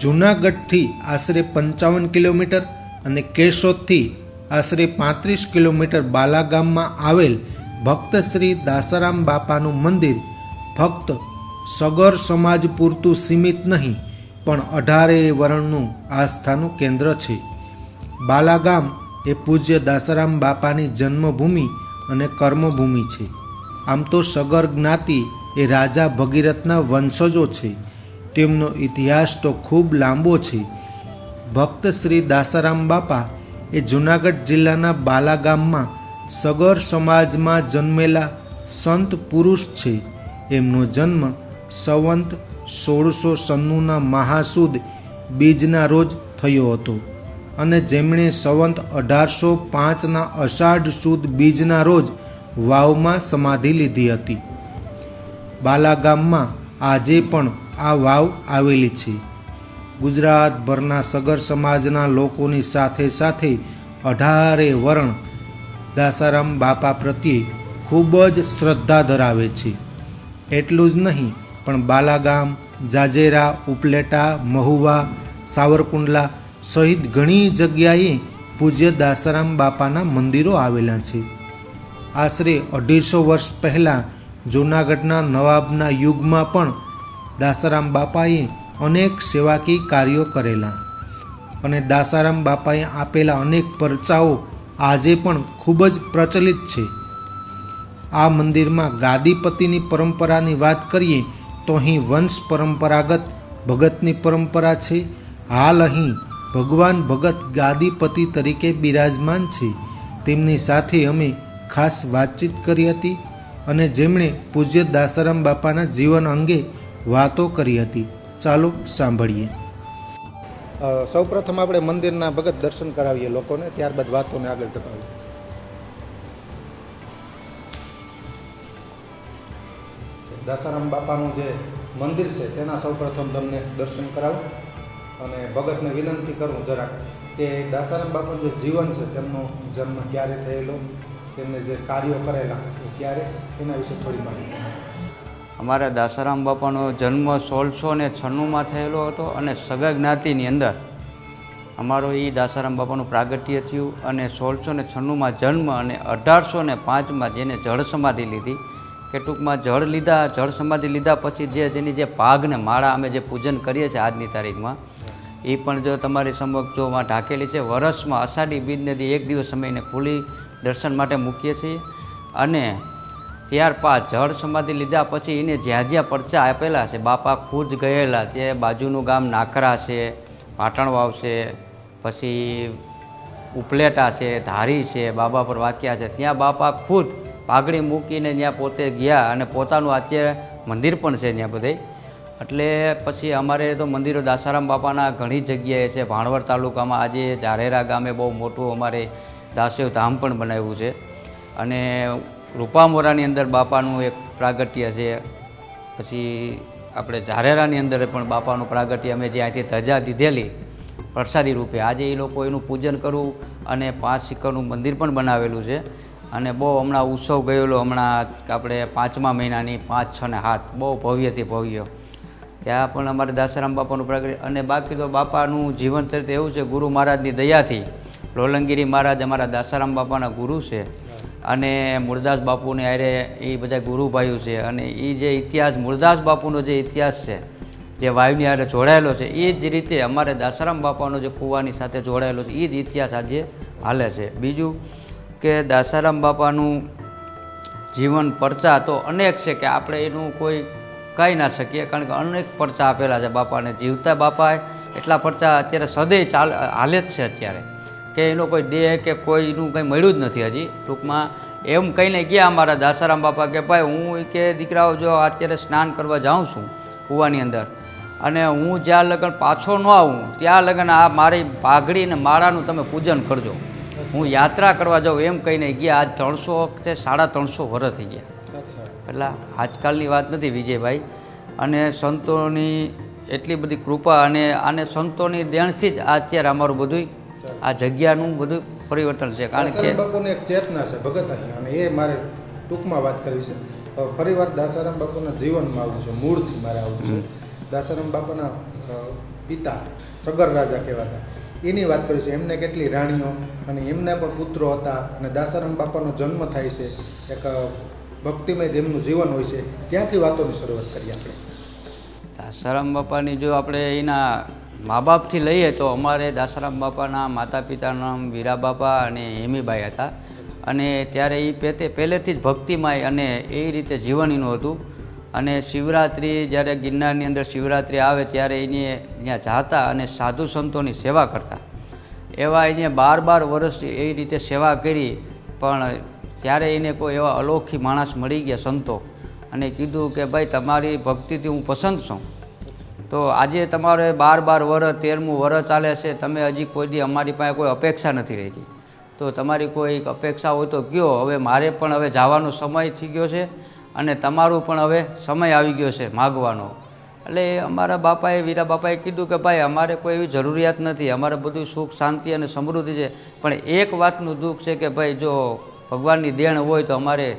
જૂનાગઢથી આશરે પંચાવન કિલોમીટર અને કેશોદથી આશરે પાંત્રીસ કિલોમીટર બાલાગામમાં આવેલ ભક્ત શ્રી દાસારામ બાપાનું મંદિર ફક્ત સગર સમાજ પૂરતું સીમિત નહીં, પણ અઢારે વર્ણનું આસ્થાનું કેન્દ્ર છે. બાલાગામ એ પૂજ્ય દાસારામ બાપાની જન્મભૂમિ અને કર્મભૂમિ છે. આમ તો સગર જ્ઞાતિ એ રાજા ભગીરથના વંશજો છે. તેમનો ઇતિહાસ તો ખૂબ લાંબો છે. ભક્ત શ્રી દાસારામ બાપા એ જૂનાગઢ જિલ્લાના બાલાગામમાં સગર સમાજમાં જન્મેલા સંત પુરુષ છે. એમનો જન્મ સંવંત સોળસો સન્નુના મહાસુદ બીજના રોજ થયો હતો અને જેમણે સંવંત અઢારસો પાંચના અષાઢ સુદ બીજના રોજ વાવમાં સમાધિ લીધી હતી. બાલાગામમાં આજે પણ આ વાવ આવેલી છે. ગુજરાતભરના સગર સમાજના લોકોની સાથે સાથે અઢારે વર્ણ દાસારામ બાપા પ્રત્યે ખૂબ જ શ્રદ્ધા ધરાવે છે. એટલું જ નહીં, પણ બાલાગામ, જાજેરા, ઉપલેટા, મહુવા, સાવરકુંડલા સહિત ઘણી જગ્યાએ પૂજ્ય દાસારામ બાપાના મંદિરો આવેલા છે. આશરે અઢીસો વર્ષ પહેલાં જૂનાગઢના નવાબના યુગમાં પણ દાસારામ બાપાએ અનેક સેવાકી કાર્યો કરેલા અને દાસારામ બાપાએ આપેલા અનેક પરચાઓ આજે પણ ખૂબ જ પ્રચલિત છે. આ મંદિરમાં ગાદીપતિની પરંપરાની વાત કરીએ તો અહીં વંશ પરંપરાગત ભગતની પરંપરા છે. હાલ અહીં ભગવાન ભગત ગાદીપતિ તરીકે બિરાજમાન છે. તેમની સાથે અમે ખાસ વાતચીત કરી હતી અને જેમણે પૂજ્ય દાસારામ બાપાના જીવન અંગે વાતો કરી હતી. ચાલો સાંભળીએ. સૌ પ્રથમ આપણે મંદિરના ભગત દર્શન કરાવીએ લોકોને ત્યારબાદ વાતોને આગળ ધપાવીએ. દાસારામ બાપાનું જે મંદિર છે તેના સૌ પ્રથમ તમને દર્શન કરાવું અને ભગતને વિનંતી કરું જરાક કે દાસારામ બાપાનું જે જીવન છે તેમનો જન્મ ક્યારે થયેલો તેમને જે કાર્યો કરેલા એ ક્યારે એના વિશે થોડી માહિતી અમારા દાસારામ બાપાનો જન્મ સોળસો ને છન્નુંમાં થયેલો હતો અને સગા જ્ઞાતિની અંદર અમારો એ દાસારામ બાપાનું પ્રાગટ્ય થયું અને સોળસો ને છન્નુંમાં જન્મ અને અઢારસો ને પાંચમાં જેને જળ સમાધિ લીધી, કે ટૂંકમાં જળ લીધા, જળ સમાધિ લીધા પછી જે જેની જે પાઘને માળા અમે જે પૂજન કરીએ છીએ આજની તારીખમાં, એ પણ જો તમારી સમક્ષ ઢાંકેલી છે, વરસમાં અષાઢી બીજનેથી એક દિવસ સમયને ખુલ્લી દર્શન માટે મૂકીએ છીએ. અને ત્યારબાદ જળ સમાધિ લીધા પછી એને જ્યાં જ્યાં પરચા આપેલા છે, બાપા ખુદ ગયેલા જે બાજુનું ગામ નાખરા છે પાટણ વાવ છે, પછી ઉપલેટા છે, ધારી છે, બાબા પર વાક્યા છે. ત્યાં બાપા ખુદ પાઘડી મૂકીને ત્યાં પોતે ગયા અને પોતાનું અત્યારે મંદિર પણ છે ત્યાં બધે. એટલે પછી અમારે તો મંદિરો દાસારામ બાપાના ઘણી જગ્યાએ છે. ભાણવડ તાલુકામાં આજે ઝારેરા ગામે બહુ મોટું અમારે દાસેવ ધામ પણ બનાવ્યું છે. અને રૂપામોરાની અંદર બાપાનું એક પ્રાગટ્ય છે. પછી આપણે ઝારેરાની અંદર પણ બાપાનું પ્રાગટ્ય અમે જે અહીંથી ધજા દીધેલી પ્રસાદી રૂપે. આજે એ લોકો એનું પૂજન કરવું અને પાંચ શિખરનું મંદિર પણ બનાવેલું છે. અને બહુ હમણાં ઉત્સવ ગયેલો હમણાં આપણે પાંચમા મહિનાની પાંચ, છ ને હાથ બહુ ભવ્યથી ભવ્ય. ત્યાં પણ અમારે દાસારામ બાપાનું પ્રાગટ્ય અને બાકી તો બાપાનું જીવન ચરિત્ર એવું છે, ગુરુ મહારાજની દયાથી. લોલંગીરી મહારાજ અમારા દાસારામ બાપાના ગુરુ છે. અને મૂળદાસ બાપુને આરે એ બધા ગુરુભાઈઓ છે અને એ જે ઇતિહાસ મૂળદાસ બાપુનો જે ઇતિહાસ છે, જે વાયુની હારે જોડાયેલો છે, એ જ રીતે અમારે દાસારામ બાપાનો જે કૂવાની સાથે જોડાયેલો છે એ જ ઇતિહાસ આજે હાલે છે. બીજું કે દાસારામ બાપાનું જીવન પરચા તો અનેક છે કે આપણે એનું કોઈ કહી ના શકીએ, કારણ કે અનેક પરચા આપેલા છે બાપાને. જીવતા બાપાએ એટલા પરચા અત્યારે સદૈવ ચાલ, હાલે જ છે અત્યારે. કે એનો કોઈ દેહ કે કોઈનું કંઈ મળ્યું જ નથી હજી. ટૂંકમાં એમ કહીને ગયા અમારા દાસારામ બાપા કે ભાઈ હું કે દીકરાઓ જો અત્યારે સ્નાન કરવા જાઉં છું કૂવાની અંદર અને હું જ્યાં લગ્ન પાછો ન આવું ત્યાં લગ્ન આ મારી પાઘડી અને માળાનું તમે પૂજન કરજો. હું યાત્રા કરવા જાઉં. એમ કહીને ગયા. આજ ત્રણસો કે સાડા ત્રણસો વર્ષ થઈ ગયા. એટલે આજકાલની વાત નથી વિજયભાઈ. અને સંતોની એટલી બધી કૃપા અને આને સંતોની દેણથી જ આ અત્યારે અમારું બધું આ જગ્યાનું બધું પરિવર્તન છે. કારણ કે બાપુને એક ચેતના છે ભગત અહીં. અને એ મારે ટૂંકમાં વાત કરવી છે. ફરીવાર દાસારામ બાપુના જીવનમાં આવવું છે મૂળથી મારે આવું છે. દાસારામ બાપાના પિતા સગર રાજા કહેવાતા. એની વાત કરી છે. એમને કેટલી રાણીઓ અને એમના પણ પુત્રો હતા અને દાસારામ બાપાનો જન્મ થાય છે. એક ભક્તિમય જેમનું જીવન હોય છે. ત્યાંથી વાતોની શરૂઆત કરીએ આપણે. દાસારામ બાપાની જો આપણે એના મા બાપથી લઈએ તો અમારે દાસારામ બાપાના માતા પિતાનું નામ વીરા બાપા અને હેમીબાઈ હતા. અને ત્યારે એ પેતે, પહેલેથી જ ભક્તિમય અને એ રીતે જીવન એનું હતું. અને શિવરાત્રિ, જ્યારે ગિરનારની અંદર શિવરાત્રિ આવે ત્યારે એને ત્યાં જાતા અને સાધુ સંતોની સેવા કરતા. એવા એને બાર બાર વર્ષ એ રીતે સેવા કરી, પણ ત્યારે એને કોઈ એવા અલોખી માણસ મળી ગયા સંતો. અને કીધું કે, ભાઈ, તમારી ભક્તિથી હું પસંદ છું. તો આજે તમારે બાર બાર વર, તેરમું વર ચાલે છે, તમે હજી કોઈ દી અમારી પાસે કોઈ અપેક્ષા નથી રહી તો તમારી કોઈ અપેક્ષા હોય તો કયો. હવે મારે પણ હવે જવાનો સમય થઈ ગયો છે અને તમારું પણ હવે સમય આવી ગયો છે માગવાનો. એટલે અમારા બાપાએ, વીરા બાપાએ કીધું કે ભાઈ, અમારે કોઈ એવી જરૂરિયાત નથી. અમારે બધું સુખ, શાંતિ અને સમૃદ્ધિ છે. પણ એક વાતનું દુઃખ છે કે ભાઈ, જો ભગવાનની દેણ હોય તો અમારે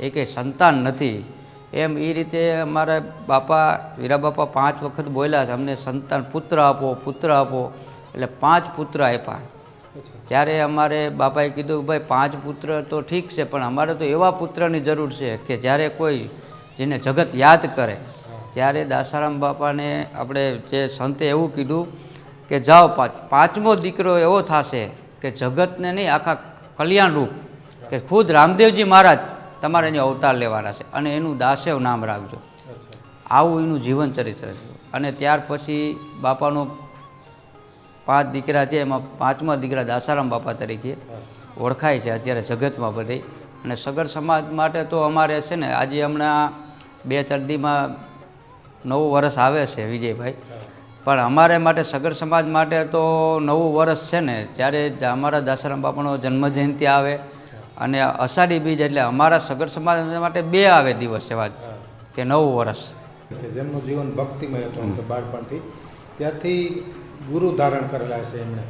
એ કંઈ સંતાન નથી. એમ એ રીતે અમારા બાપા વીરા બાપા પાંચ વખત બોલ્યા છે અમને સંતાન પુત્ર આપો પુત્ર આપો એટલે પાંચ પુત્ર આપ્યા. ત્યારે અમારે બાપાએ કીધું ભાઈ પાંચ પુત્ર તો ઠીક છે પણ અમારે તો એવા પુત્રની જરૂર છે કે જ્યારે કોઈ જેને જગત યાદ કરે. ત્યારે દાસારામ બાપાને આપણે જે સંતે એવું કીધું કે જાઓ પાંચ પાંચમો દીકરો એવો થશે કે જગતને નહીં આખા કલ્યાણરૂપ કે ખુદ રામદેવજી મહારાજ તમારે એની અવતાર લેવાના છે. અને એનું દાસેવ નામ રાખજો. આવું એનું જીવન ચરિત્ર છે. અને ત્યાર પછી બાપાનો પાંચ દીકરા છે એમાં પાંચમા દીકરા દાસારામ બાપા તરીકે ઓળખાય છે અત્યારે જગતમાં બધે. અને સગર સમાજ માટે તો અમારે છે ને આજે હમણાં બે ચરદીમાં નવું વર્ષ આવે છે વિજયભાઈ. પણ અમારે માટે સગર સમાજ માટે તો નવું વર્ષ છે ને ત્યારે અમારા દાસારામ બાપાનો જન્મજયંતિ આવે. અને અષાઢી બીજ એટલે અમારા સગર સમાજ માટે બે આવે દિવસ એવા કે નવ વર્ષ. કે જેમનું જીવન ભક્તિમય હતું બાળપણથી. ત્યારથી ગુરુ ધારણ કરેલા છે એમણે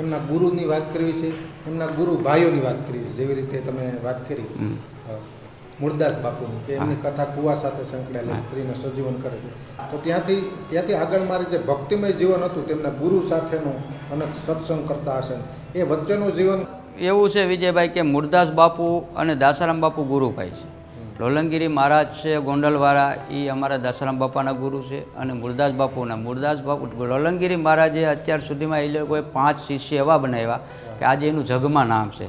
એમના ગુરુની વાત કરવી છે એમના ગુરુ ભાઈઓની વાત કરી છે જેવી રીતે તમે વાત કરી. મુરદાસ મૂળદાસ બાપુની કે એમની કથા કુવા સાથે સંકળાયેલી સ્ત્રીને સજીવન કરે છે. તો ત્યાંથી ત્યાંથી આગળ મારે જે ભક્તિમય જીવન હતું તેમના ગુરુ સાથેનું અને સત્સંગ કરતા હશે. એ વચ્ચેનું જીવન એવું છે વિજયભાઈ કે મુરદાસ બાપુ અને દાસારામ બાપુ ગુરુભાઈ છે. લોલંગીરી મહારાજ છે, ગોંડલવાળા, એ અમારા દાસારામ બાપાના ગુરુ છે અને મુરદાસ બાપુના. મુરદાસ બાપુ, લોલંગીરી મહારાજે અત્યાર સુધીમાં એ લોકોએ પાંચ શિષ્ય એવા બનાવ્યા કે આજે એનું જગમાં નામ છે.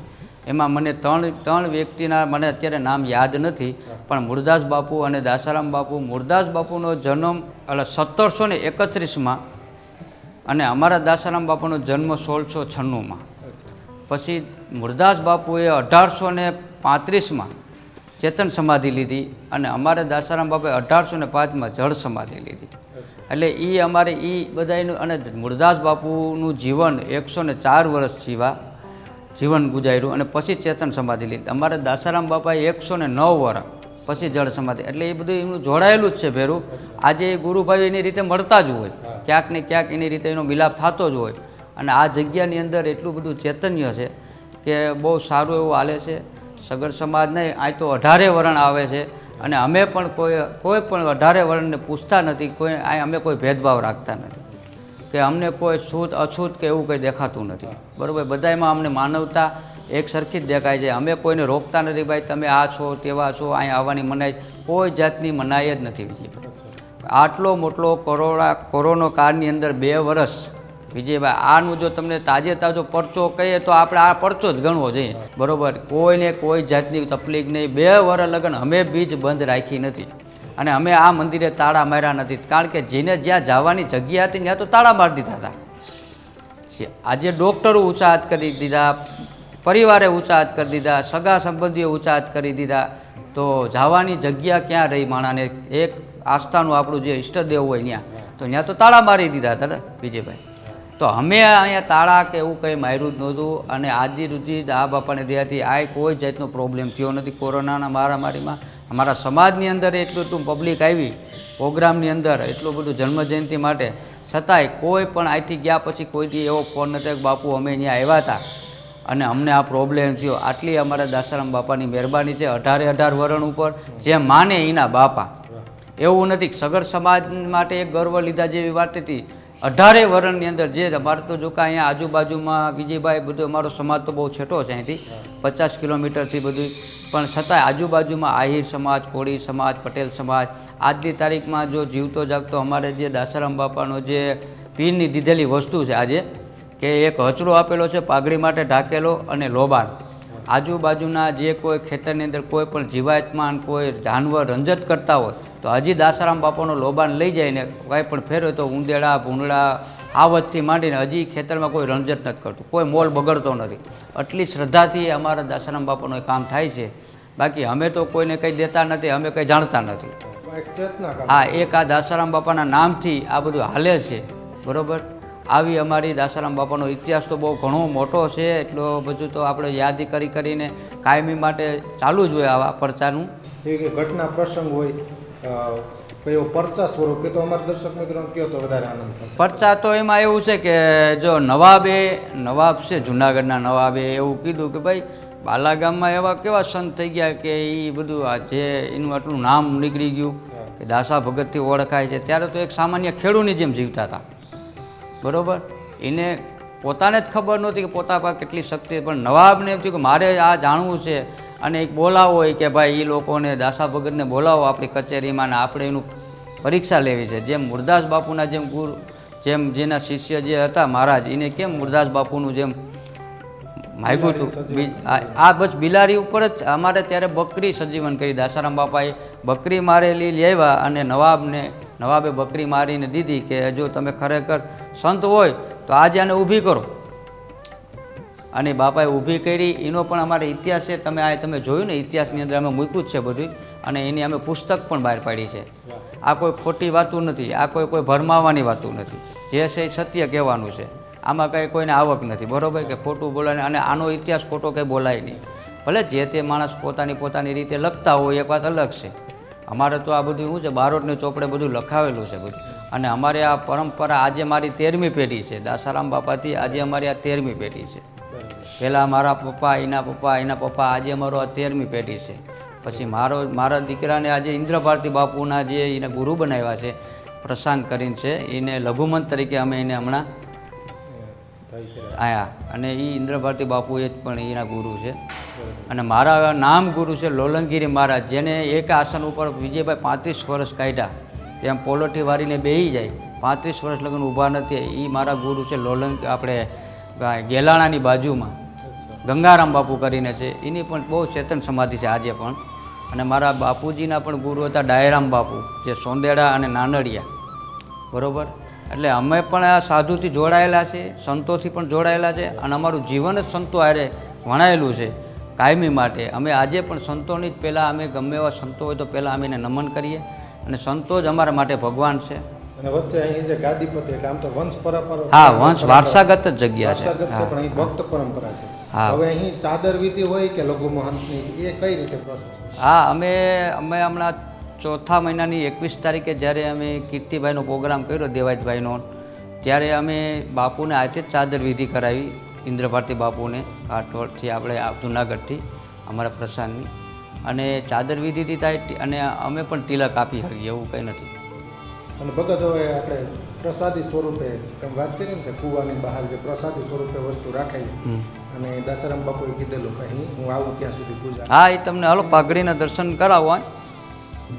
એમાં મને ત્રણ ત્રણ વ્યક્તિના મને અત્યારે નામ યાદ નથી, પણ મુરદાસ બાપુ અને દાસારામ બાપુ, મુરદાસ બાપુનો જન્મ એટલે સત્તરસો ને એકત્રીસમાં અને અમારા દાસારામ બાપુનો જન્મ સોળસો છન્નુંમાં. પછી મુરદાસ બાપુએ અઢારસો ને પાંત્રીસમાં ચેતન સમાધિ લીધી અને અમારે દાસારામ બાપુએ અઢારસો ને પાંચમાં જળ સમાધિ લીધી. એટલે એ અમારે એ બધાનું અને મુરદાસ બાપુનું જીવન એકસો ને ચાર વર્ષ જીવા જીવન ગુજાર્યું અને પછી ચેતન સમાધિ લીધી. અમારે દાસારામ બાપાએ એકસો ને નવ વર્ષ પછી જળ સમાધિ. એટલે એ બધું એનું જોડાયેલું જ છે ભેરું. આજે એ ગુરુભાઈ એની રીતે મળતા જ હોય. ક્યાંક ને ક્યાંક એની રીતે એનો મિલાપ થતો જ હોય. અને આ જગ્યાની અંદર એટલું બધું ચૈતન્ય છે કે બહુ સારું એવું હાલે છે. સગર સમાજ નહીં આ તો અઢારે વરણ આવે છે અને અમે પણ કોઈ કોઈ પણ અઢારે વર્ણને પૂછતા નથી કોઈ આ અમે કોઈ ભેદભાવ રાખતા નથી. કે અમને કોઈ છૂત અછૂત કે એવું કંઈ દેખાતું નથી. બરાબર બધામાં અમને માનવતા એક સરખી જ દેખાય છે. અમે કોઈને રોકતા નથી ભાઈ તમે આ છો તેવા છો અહીંયા આવવાની મનાઈ કોઈ જાતની મનાઈ જ નથી. આટલો મોટલો કોરોના કોરોના કાળની અંદર બે વર્ષ વિજયભાઈ, આનું જો તમને તાજે તાજો પરચો કહીએ તો આપણે આ પરચો જ ગણવો જોઈએ. બરોબર? કોઈને કોઈ જાતની તકલીફ નહીં. બે વર્ષ લગ્ન અમે બીજ બંધ રાખી નથી. અને અમે આ મંદિરે તાળા માર્યા નથી. કારણ કે જેને જ્યાં જવાની જગ્યા હતી ત્યાં તો તાળા મારી દીધા હતા. આજે ડૉક્ટરો હાથ કરી દીધા, પરિવારે હાથ કરી દીધા, સગા સંબંધીઓ હાથ કરી દીધા. તો જવાની જગ્યા ક્યાં રહી માણાને? એક આસ્થાનું આપણું જે ઈષ્ટદેવ હોય ત્યાં. તો ત્યાં તો તાળા મારી દીધા હતા વિજયભાઈ? તો અમે અહીંયા તાળા કે એવું કંઈ માર્યું જ નહોતું અને આજી સુધી આ બાપાને દયાથી આ કોઈ જાતનો પ્રોબ્લેમ થયો નથી. કોરોનાના મારામારીમાં અમારા સમાજની અંદર એટલું એટલું પબ્લિક આવી, પ્રોગ્રામની અંદર એટલું બધું જન્મજયંતિ માટે. છતાંય કોઈ પણ અહીંથી ગયા પછી કોઈથી એવો ફોન નથી બાપુ અમે અહીંયા આવ્યા હતા અને અમને આ પ્રોબ્લેમ થયો. આટલી અમારા દાસારામ બાપાની મહેરબાની છે અઢારે અઢાર વરણ ઉપર જે માને એના બાપા. એવું નથી. સગર સમાજ માટે એક ગર્વ લીધા જેવી વાત હતી. અઢારે વર્ણની અંદર જે અમારે તો જો કે અહીંયા આજુબાજુમાં વિજયભાઈ બધું અમારો સમાજ તો બહુ છેટો છે અહીંથી. પચાસ કિલોમીટરથી બધું. પણ છતાંય આજુબાજુમાં આહિર સમાજ, કોળી સમાજ, પટેલ સમાજ, આજની તારીખમાં જો જીવતો જાગતો અમારે જે દાસારામ બાપાનો જે પીરની દીધેલી વસ્તુ છે આજે, કે એક હચડો આપેલો છે પાઘડી માટે ઢાકેલો અને લોબાણ. આજુબાજુના જે કોઈ ખેતરની અંદર કોઈ પણ જીવાયતમાન કોઈ જાનવર રંજત કરતા હોય તો હજી દાસારામ બાપાનો લોબાન લઈ જઈને કાંઈ પણ ફેરવે તો ઉંદેડા ભૂંડડા આવતથી માંડીને હજી ખેતરમાં કોઈ રણજત નથી કરતું. કોઈ મોલ બગડતો નથી. આટલી શ્રદ્ધાથી અમારા દાસારામ બાપાનું એ કામ થાય છે. બાકી અમે તો કોઈને કંઈ દેતા નથી અમે કંઈ જાણતા નથી. આ એક આ દાસારામ બાપાના નામથી આ બધું હાલે છે. બરાબર? આવી અમારી દાસારામ બાપાનો ઇતિહાસ તો બહુ ઘણો મોટો છે. એટલો બધું તો આપણે યાદી કરી કરીને કાયમી માટે ચાલુ જ હોય આવા પરચાનું. ઘટના પ્રસંગ હોય કયો પરચા સ્વરૂપે તો અમારા દર્શક મિત્રોને કયો તો વધારે આનંદ થશે? પરચા તો એમાં એવું છે કે જો નવાબે નવાબ છે જુનાગઢના નવાબે એવું કીધું કે ભાઈ બાલા ગામમાં એવા કેવા સંત થઈ ગયા કે એ બધું આ જે એનું આટલું નામ નીકળી ગયું કે દાસા ભગતથી ઓળખાય છે. ત્યારે તો એક સામાન્ય ખેડૂની જેમ જીવતા હતા. બરાબર? એને પોતાને જ ખબર નહોતી કે પોતા પાસે કેટલી શક્તિ પણ નવાબને એમ થયું કે મારે આ જાણવું છે અને એક બોલાવો હોય કે ભાઈ એ લોકોને દાસા ભગતને બોલાવો આપણી કચેરીમાં ને આપણે એનું પરીક્ષા લેવી છે. જેમ મુરદાસ બાપુના જેમ ગુરુ જેમ જેના શિષ્ય જે હતા મહારાજ એને કેમ મુરદાસ બાપુનું જેમ માગ્યું હતું? આ બસ બિલારી ઉપર જ અમારે ત્યારે બકરી સજીવન કરી. દાસારામ બાપાએ બકરી મારેલી લેવા અને નવાબને નવાબે બકરી મારીને દીધી કે જો તમે ખરેખર સંત હોય તો આજે આને ઊભી કરો. અને બાપાએ ઊભી કરી, એનો પણ અમારે ઇતિહાસ છે. તમે આ તમે જોયું ને, ઇતિહાસની અંદર અમે મૂક્યું જ છે બધું અને એની અમે પુસ્તક પણ બહાર પાડી છે. આ કોઈ ખોટી વાતું નથી, આ કોઈ કોઈ ભરમાવાની વાતું નથી. જે છે એ સત્ય કહેવાનું છે. આમાં કંઈ કોઈને આવક નથી, બરોબર કે ખોટું બોલાય અને આનો ઇતિહાસ ખોટો કંઈ બોલાય નહીં. ભલે જે તે માણસ પોતાની પોતાની રીતે લખતા હોય, એક વાત અલગ છે. અમારે તો આ બધું શું છે બારોટની ચોપડે બધું લખાવેલું છે બધું. અને અમારે આ પરંપરા આજે મારી તેરમી પેઢી છે. દાસારામ બાપાથી આજે અમારી આ તેરમી પેઢી છે. પહેલાં મારા પપ્પા એના પપ્પા એના પપ્પા આજે અમારો આ તેરમી પેઢી છે. પછી મારો મારા દીકરાને આજે ઇન્દ્રભારતી બાપુના જે એને ગુરુ બનાવ્યા છે પ્રશાંત કરીને છે એને લઘુમંત તરીકે અમે એને હમણાં આયા. અને એ ઇન્દ્રભારતી બાપુ એ જ પણ એના ગુરુ છે. અને મારા નામ ગુરુ છે લોલંગીરી મહારાજ જેને એક આસન ઉપર વિજયભાઈ પાંત્રીસ વર્ષ કાઢ્યા. તેમ પોલોટી વારીને બેહી જાય. પાંત્રીસ વર્ષ લગ્ન ઊભા નથી. એ મારા ગુરુ છે લોલંગ આપણે ગેલાણાની બાજુમાં. ગંગારામ બાપુ કરીને છે, એની પણ બહુ ચેતન સમાધિ છે આજે પણ. અને મારા બાપુજીના પણ ગુરુ હતા ડાયરામ બાપુ, જે સોંદેડા અને નાનડિયા. બરાબર? એટલે અમે પણ આ સાધુથી જોડાયેલા છે, સંતોથી પણ જોડાયેલા છે, અને અમારું જીવન જ સંતો હારે વણાયેલું છે, કાયમી માટે. અમે આજે પણ સંતોની જ પહેલાં અમે ગમે એવા સંતો હોય તો પહેલાં અમે એને નમન કરીએ. અને સંતો જ અમારા માટે ભગવાન છે. અને વચ્ચે અહીં જે ગાદીપતિ એટલે આમ તો વંશ પરંપરા હા વંશ વારસાગત જ જગ્યા છે. વારસાગત છે પણ અહીં ભક્ત પરંપરા છે. હવે અહીં ચાદર વિધિ હોય કે લઘુ મહંતની એ કઈ રીતે પ્રોસેસ હા અમે અમે હમણાં ચોથા મહિનાની એકવીસ તારીખે જ્યારે અમે કીર્તિભાઈનો પ્રોગ્રામ કર્યો દેવાજભાઈનો ત્યારે અમે બાપુને આજે જ ચાદર વિધિ કરાવી ઇન્દ્રભારતી બાપુને કાઠોડથી આપણે જુનાગઢથી અમારા પ્રસાદની. અને ચાદર વિધિથી થાય અને અમે પણ તિલક આપી શકીએ એવું કંઈ નથી. અને ભગત હવે આપણે પ્રસાદી સ્વરૂપે તમે વાત કરી ને કે કૂવાની બહાર જે પ્રસાદી સ્વરૂપે વસ્તુ રાખે હમ. અને દાસારામ બાપુએ કીધેલું કે અહીં હું આવું ત્યાં સુધી પૂજા હા એ તમને હલો પાઘડીના દર્શન કરાવવા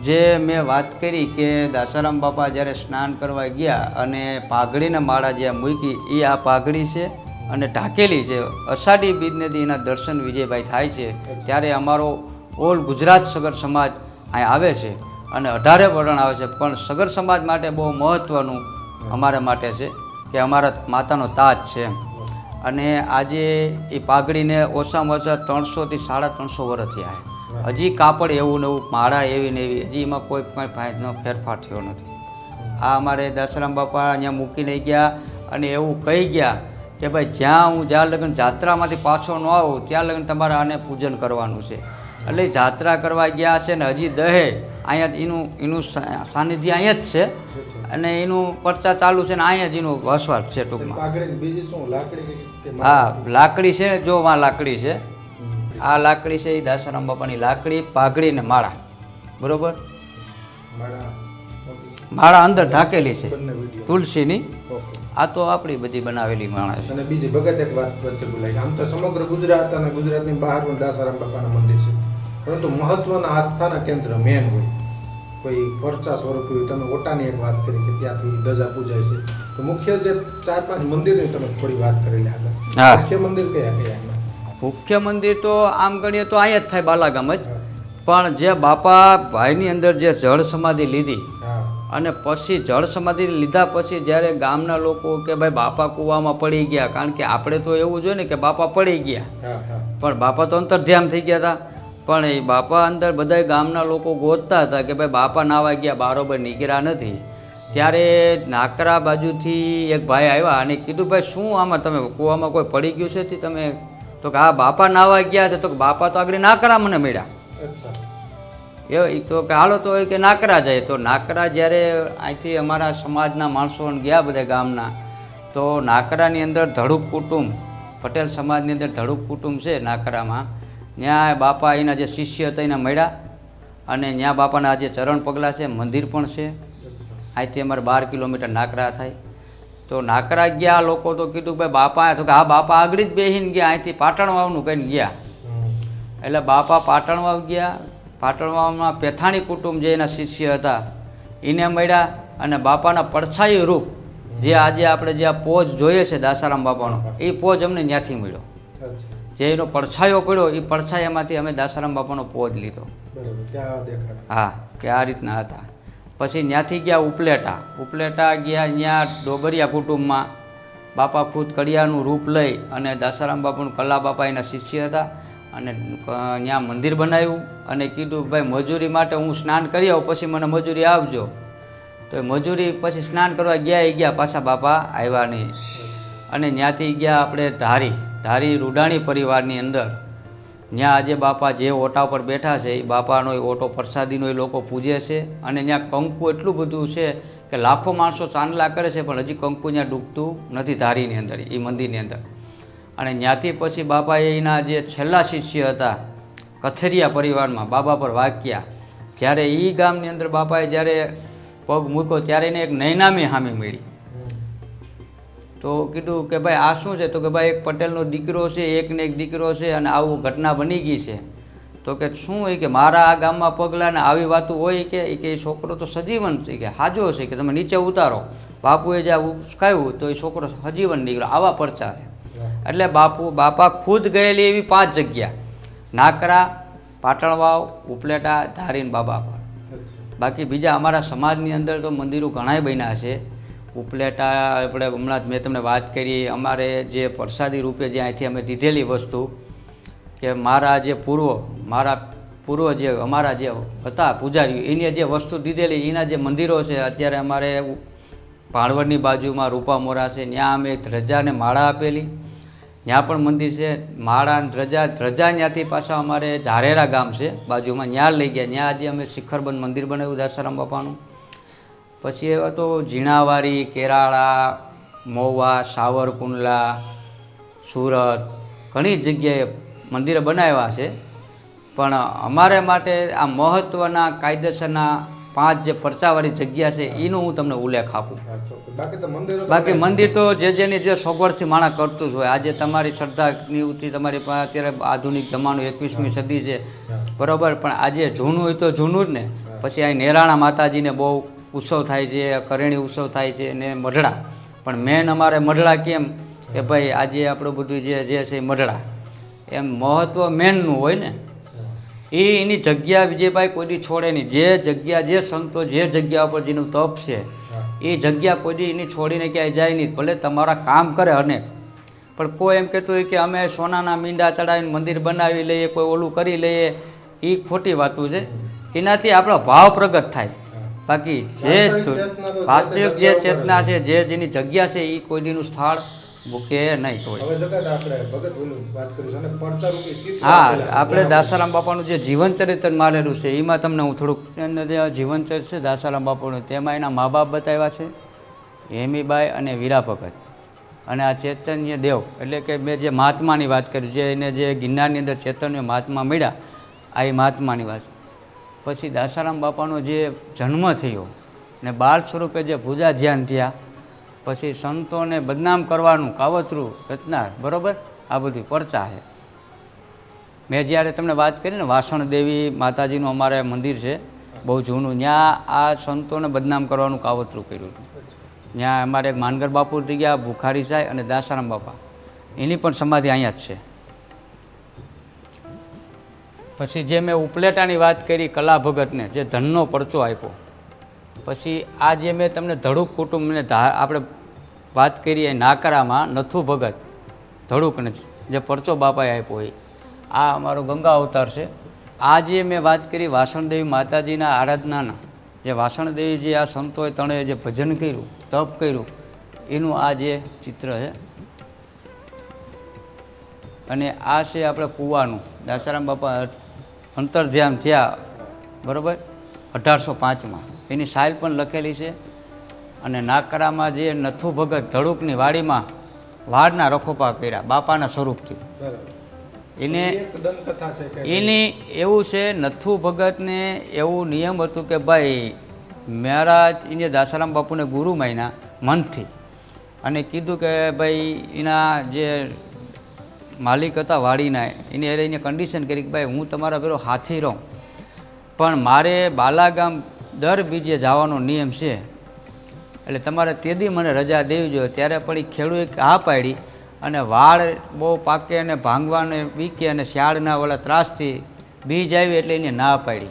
જે મેં વાત કરી કે દાસારામ બાપા જ્યારે સ્નાન કરવા ગયા અને પાઘડીના માળા જ્યાં મૂકી એ આ પાઘડી છે અને ઢાકેલી છે. અષાઢી બીજને એના દર્શન વિજયભાઈ થાય છે. ત્યારે અમારો ઓલ ગુજરાત સગર સમાજ અહીં આવે છે. અને અઢારે વર્ણ આવે છે. પણ સગર સમાજ માટે બહુ મહત્ત્વનું અમારા માટે છે કે અમારા માતાનો તાજ છે અને આજે એ પાઘડીને ઓછામાં ઓછા ત્રણસોથી સાડા ત્રણસો વર્ષ થયા હજી કાપડ એવું ને એવું માળા એવી ને એવી હજી એમાં કોઈ પણ ફાયદો ફેરફાર થયો નથી. આ અમારે દશરામ બાપા અહીંયા મૂકીને ગયા અને એવું કહી ગયા કે ભાઈ જ્યાં હું જ્યાં લગ્ન જાત્રામાંથી પાછો ન આવું ત્યાં લગ્ન તમારે આને પૂજન કરવાનું છે. એટલે જાત્રા કરવા ગયા છે ને હજી દહે અહીંયા જ એનું એનું સાનિધ્ય અહીંયા જ છે. અને એનું પરચા ચાલુ છે ને અહીંયા જ એનું વસવાટ છે ટૂંકમાં. હા લાકડી છે જો આ લાકડી છે. આ લાકડી છે એ દાસારામ બાપાની લાકડી પાઘડી ને માળા. બરોબર? માળા અંદર ઢાંકેલી છે. તુલસીની. આ તો આપણી બધી બનાવેલી માણસ અને બીજી ભગત એક વાત વચ્ચે બોલાય આમ તો સમગ્ર ગુજરાત અને ગુજરાતની બહાર પણ દાસારામ બાપાના મંદિર છે. પરંતુ મહત્વના આસ્થાના કેન્દ્ર મેન હોય. કોઈ પરચા સ્વરૂપ હોય તમે ઓટાની એક વાત કરી કે ત્યાંથી ધજા પૂજાય છે. તો મુખ્ય જે ચાર પાંચ મંદિરની તમે થોડી વાત કરેલી આગળ. મુખ્ય મંદિર કયા કયા મુખ્ય મંદિર તો આમ ગણીએ તો અહીંયા જ થાય બાલાગામ જ. પણ જે બાપા ભાઈની અંદર જે જળ સમાધિ લીધી અને પછી જળ સમાધિ લીધા પછી જ્યારે ગામના લોકો કે ભાઈ બાપા કૂવામાં પડી ગયા કારણ કે આપણે તો એવું જોઈએ ને કે બાપા પડી ગયા. હા હા. પણ બાપા તો અંતર્ધ્યાન થઈ ગયા હતા. પણ એ બાપા અંદર બધા ગામના લોકો ગોતતા હતા કે ભાઈ બાપા નાવા ગયા બારોબર નીકળ્યા નથી. ત્યારે નાકરા બાજુથી એક ભાઈ આવ્યા અને કીધું ભાઈ શું આમાં તમે કૂવામાં કોઈ પડી ગયું છે તમે? તો કે હા બાપા નાવા ગયા છે. તો કે બાપા તો આગળ નાકરા મને મળ્યા. એ તો કે હાલો તો કે નાકરા જાય. તો નાકરા જ્યારે અહીંથી અમારા સમાજના માણસો ગયા બધા ગામના તો નાકરાની અંદર ધડુક કુટુંબ પટેલ સમાજની અંદર ધડુક કુટુંબ છે નાકરામાં. ત્યાં બાપા એના જે શિષ્ય હતા એને મળ્યા. અને ત્યાં બાપાના જે ચરણ પગલાં છે, મંદિર પણ છે. અહીંથી અમારે બાર કિલોમીટર નાકરા થાય. તો નાકરા ગયા, લોકો તો કીધું ભાઈ બાપા તો કે હા, બાપા આગળ જ બેસીને ગયા. અહીંથી પાટણ વાવનું કહીને ગયા. એટલે બાપા પાટણવાવ ગયા. પાટણવાવમાં પેથાણી કુટુંબ જે એના શિષ્ય હતા, એને મળ્યા. અને બાપાના પડછાઈ રૂપ જે આજે આપણે જે આ પોજ જોઈએ છે દાસારામ બાપાનો, એ પોજ અમને ત્યાંથી મળ્યો. જે એનો પડછાયો પડ્યો એ પડછાયામાંથી અમે દાસારામ બાપાનો પોજ લીધો. હા કે આ રીતના હતા. પછી ત્યાંથી ગયા ઉપલેટા. ઉપલેટા ગયા ત્યાં ડોબરિયા કુટુંબમાં. બાપા ખુદ કડિયાનું રૂપ લઈ અને દાસારામ બાપુનું કલા બાપા એના શિષ્ય હતા અને ત્યાં મંદિર બનાવ્યું અને કીધું ભાઈ મજૂરી માટે હું સ્નાન કરી આવું પછી મને મજૂરી આપજો. તો એ મજૂરી પછી સ્નાન કરવા ગયા ગયા પાછા બાપા આવ્યા નહીં. અને ત્યાંથી ગયા આપણે ધારી. ધારી રૂડાણી પરિવારની અંદર. ત્યાં આજે બાપા જે ઓટા પર બેઠા છે, એ બાપાનો એ ઓટો પ્રસાદીનો એ લોકો પૂજે છે અને ત્યાં કંકુ એટલું બધું છે કે લાખો માણસો ચાંદલા કરે છે, પણ હજી કંકુ ત્યાં ડૂબતું નથી ધારીની અંદર એ મંદિરની અંદર. અને ત્યાંથી પછી બાપાએ એના જે છેલ્લા શિષ્ય હતા, કથેરિયા પરિવારમાં બાબા પર વાક્યા જ્યારે એ ગામની અંદર બાપાએ જ્યારે પગ મૂક્યો, ત્યારે એને એક નૈનામી સામે મળી. તો કીધું કે ભાઈ આ શું છે? તો કે ભાઈ એક પટેલનો દીકરો છે એકને એક દીકરો છે અને આવું ઘટના બની ગઈ છે. તો કે શું હોય કે મારા આ ગામમાં પગલાં ને આવી વાતો હોય કે કે એ છોકરો તો સજીવન છે કે હાજો છે કે તમે નીચે ઉતારો. બાપુએ જે આ ઉચકાયું તો એ છોકરો સજીવન નીકળ્યો. આવા પરચા છે. એટલે બાપુ બાપા ખુદ ગયેલી એવી પાંચ જગ્યા. નાકરા પાટણવાવ ઉપલેટા ધારીન બાબા પર. બાકી બીજા અમારા સમાજની અંદર તો મંદિરો ઘણાય બન્યા છે. ઉપલેટા આપણે હમણાં જ મેં તમને વાત કરી, અમારે જે પ્રસાદી રૂપે જે અહીંથી અમે દીધેલી વસ્તુ, કે મારા જે પૂર્વ, મારા પૂર્વ જે અમારા જે હતા પૂજારીઓ, એની જે વસ્તુ દીધેલી, એના જે મંદિરો છે, અત્યારે અમારે ભાણવડની બાજુમાં રૂપામોરા છે, ત્યાં અમે ધ્રજાને માળા આપેલી. ત્યાં પણ મંદિર છે, માળા ધ્રજા ધ્રજા ત્યાંથી પાછા અમારે ઝારેરા ગામ છે, બાજુમાં ત્યાં લઈ ગયા ત્યાં આજે અમે શિખરબંધ મંદિર બનાવ્યું, દાસારામ બાપાનું. પછી એવા તો ઝીણાવારી કેરાળા મોવા સાવરકુંડલા સુરત ઘણી જગ્યાએ મંદિરો બનાવ્યા છે. પણ અમારે માટે આ મહત્ત્વના કાયદેસરના પાંચ જે પરચાવાળી જગ્યા છે એનો હું તમને ઉલ્લેખ આપું. બાકી મંદિરો તો જે. જેની જે સગવડથી માણસ કરતું જ હોય. આજે તમારી શ્રદ્ધાની ઉથી તમારી પાસે અત્યારે આધુનિક જમાનો એકવીસમી સદી છે. બરોબર? પણ આજે જૂનું હોય તો જૂનું જ ને. પછી અહીં નેરાણા માતાજીને બહુ ઉત્સવ થાય છે કરેણી ઉત્સવ થાય છે ને મઢડા. પણ મેન અમારે મઢડા કેમ? કે ભાઈ આજે આપણું બધું જે જે છે મઢડા. એમ મહત્ત્વ મેનનું હોય ને? એ એની જગ્યા વિજયભાઈ કોઈ છોડે નહીં. જે જગ્યા, જે સંતો જે જગ્યા ઉપર જેનું તપ છે, એ જગ્યા કોઈ એની છોડીને ક્યાંય જાય નહીં. ભલે તમારા કામ કરે અનેક પણ કોઈ એમ કહેતું હોય કે અમે સોનાના મીંડા ચડાવીને મંદિર બનાવી લઈએ, કોઈ ઓલું કરી લઈએ એ ખોટી વાતું છે. એનાથી આપણો ભાવ પ્રગટ થાય. બાકી જે વાસ્તવિક જે ચેતના છે જે જેની જગ્યા છે એ કોઈ દીનું સ્થળ મૂકે નહીં કોઈ હા આપણે દાસારામ બાપાનું જે જીવન ચરિત્ર મારેલું છે એમાં તમને હું થોડુંક જીવન ચરિત્ર છે દાસારામ બાપાનું તેમાં એના મા બાપ બતાવ્યા છે હેમીબાઈ અને વીરા ભગત. અને આ ચૈતન્ય દેવ એટલે કે મેં જે મહાત્માની વાત કરી જે એને જે ગિરનારની અંદર ચૈતન્ય મહાત્મા મળ્યા આ એ મહાત્માની વાત પછી દાસારામ બાપાનો જે જન્મ થયો ને બાળ સ્વરૂપે જે પૂજા ધ્યાન થયા, પછી સંતોને બદનામ કરવાનું કાવતરું રચનાર, બરોબર? આ બધું પરચા છે. મેં જ્યારે તમને વાત કરી ને, વાસણ દેવી માતાજીનું અમારે મંદિર છે, બહુ જૂનું, ત્યાં આ સંતોને બદનામ કરવાનું કાવતરું કર્યું હતું. ત્યાં અમારે માનગર બાપુ થઈ ગયા, ભુખારી સાહેબ અને દાસારામ બાપા. એની પણ સમાધિ અહીંયા જ છે. પછી જે મેં ઉપલેટાની વાત કરી, કલા ભગતને, જે ધનનો પરચો આપ્યો. પછી આ જે મેં તમને ધડુક કુટુંબને ધા, આપણે વાત કરી એ નાકરામાં, નથુ ભગત, ધડુકને જે પરચો બાપાએ આપ્યો હોય આ અમારો ગંગા અવતાર છે. આ જે મેં વાત કરી વાસણદેવી માતાજીના આરાધનાના, જે વાસણદેવી જે આ સંતોએ તણે જે ભજન કર્યું, તપ કર્યું, એનું આ જે ચિત્ર છે. અને આ છે આપણે કૂવાનું. દાસારામ બાપા અંતર ધ્યાન થયા બરાબર? અઢારસો પાંચમાં. એની સાઇલ પણ લખેલી છે. અને નાકરામાં જે નથુ ભગત ધડુકની વાડીમાં વાડના રખોપા કર્યા બાપાના સ્વરૂપથી. એને એની એવું છે નથુ ભગતને એવું નિયમ હતું કે ભાઈ મારા એને દાસારામ બાપુને ગુરુ માન્યા મનથી. અને કીધું કે ભાઈ એના જે માલિક હતા વાડીના, એની હારે એને કન્ડિશન કરી કે ભાઈ હું તમારા પેલો હાથી રહું. પણ મારે બાલાગામ દર બીજે જવાનો નિયમ છે. એટલે તમારે તેદી મને રજા દેવી જોઈએ. ત્યારે પણ એ ખેડૂએ હા પાડી અને વાળ બહુ પાકે અને ભાંગવાને, વીકે અને શિયાળના ઓલા ત્રાસથી બીજ આવી એટલે એને ના પાડી.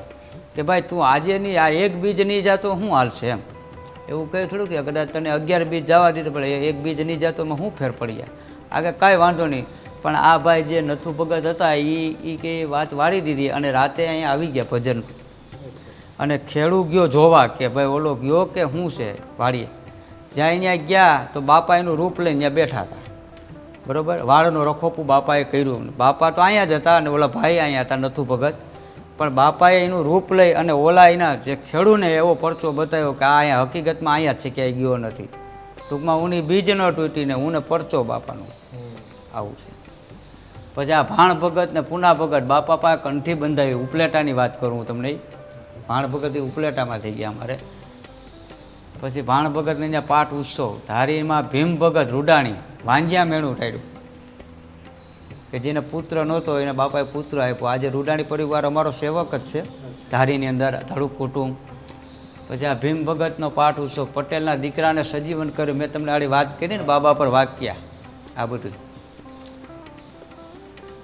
કે ભાઈ તું આજે નહીં, આ એક બીજ નહીં જાતો શું હાલશે એમ. એવું કહે થોડું કે કદાચ તને અગિયાર બીજ જવા દીધું પડે એક બીજ નહીં જાતો એમાં ફેર પડી જાય. આગળ કાંઈ વાંધો નહીં. પણ આ ભાઈ જે નથુ ભગત હતા એ એ કે વાત વાળી દીધી અને રાતે અહીંયા આવી ગયા ભજન. અને ખેડૂ ગયો જોવા કે ભાઈ ઓલો ગયો કે શું છે વાડીએ? જ્યાં અહીંયા ગયા તો બાપા એનું રૂપ લઈને ત્યાં બેઠા હતા. બરોબર? વાળનો રખોપું બાપાએ કર્યું. બાપા તો અહીંયા જ હતા અને ઓલા ભાઈ અહીંયા હતા નથુ ભગત. પણ બાપાએ એનું રૂપ લઈ અને ઓલા એના જે ખેડૂને એવો પરચો બતાવ્યો કે આ અહીંયા હકીકતમાં અહીંયા છે ક્યાંય ગયો નથી. ટૂંકમાં ઉની બીજ ન તૂટીને હું ને પરચો બાપાનો. આવું છે. પછી આ ભાણ ભગત ને પૂના ભગત બાપા પાસે કંઠી બંધાવી, ઉપલેટાની વાત કરું હું તમને ભાણ ભગત એ ઉપલેટામાં થઈ ગયા અમારે. પછી ભાણ ભગતને ત્યાં પાઠ ઉત્સવ, ધારીમાં ભીમ ભગત રૂડાણી, વાંજ્યા મેણું ટાળ્યું કે જેને પુત્ર નહોતો, એને બાપાએ પુત્ર આપ્યો. આજે રૂડાણી પરિવાર અમારો સેવક જ છે, ધારીની અંદર, ધડુક કુટુંબ. પછી આ ભીમ ભગતનો પાઠ ઉત્સવ, પટેલના દીકરાને સજીવન કર્યું. મેં તમને આડી વાત કરી ને બાબા પર વાક્યા. આ બધું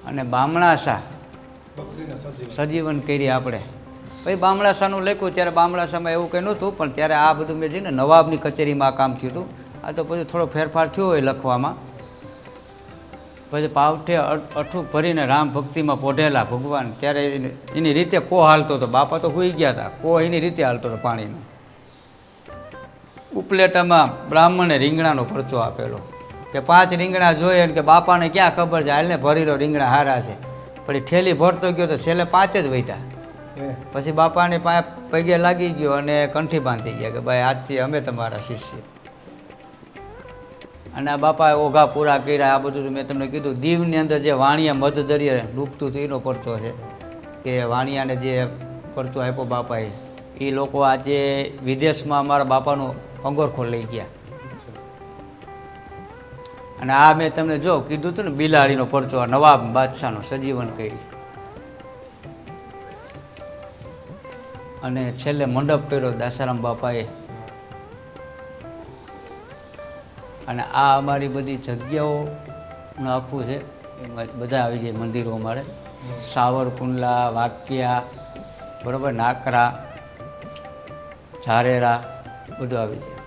અને બામણાસા. સજીવન કરી આપણે. પછી બામણાસાનું લખ્યું ત્યારે બામણાસામાં એવું કંઈ નહોતું પણ ત્યારે આ બધું મેં જઈને નવાબની કચેરીમાં આ કામ થયું હતું. આ તો પછી થોડો ફેરફાર થયો હોય લખવામાં. પછી પાવઠે અઠું ભરીને રામ ભક્તિમાં પોઢેલા ભગવાન ત્યારે એની- એની રીતે કો હાલતો હતો. બાપા તો હોઈ ગયા હતા. કો એની રીતે હાલતો હતો પાણીનો. ઉપલેટામાં બ્રાહ્મણે રીંગણાનો પરચો આપેલો. કે પાંચ રીંગણા જોઈએ કે બાપાને ક્યાં ખબર છે? હાલને ભરી લો રીંગણા હારા છે. પણ એ ઠેલી ભરતો ગયો તો છેલ્લે પાંચ જ વૈતા પછી બાપાને પગે લાગી ગયો અને કંઠી બાંધી ગયા કે ભાઈ આજથી અમે તમારા શિષ્ય. અને આ બાપાએ ઓઘા પૂરા કર્યા આ બધું મેં તમને કીધું. દીવની અંદર જે વાણિયા મધ દરિયે ડૂબતું હતું એનો પડતો છે. કે વાણિયાને જે પરચો આપ્યો બાપાએ એ લોકો આજે વિદેશમાં અમારા બાપાનું અંગોરખો લઈ ગયા. અને આ મેં તમને જો કીધું હતું ને, બિલાડીનો પરચો, આ નવાબ બાદશાહનો સજીવન કરી અને છેલ્લે મંડપ કર્યો દાસારામ બાપાએ. અને આ અમારી બધી જગ્યાઓનું આખું છે, એમાં બધા આવી જાય મંદિરો અમારે. સાવરકુંડલા, વાક્યા, બરાબર, નાકરા, ઝારેરા, બધું આવી જાય.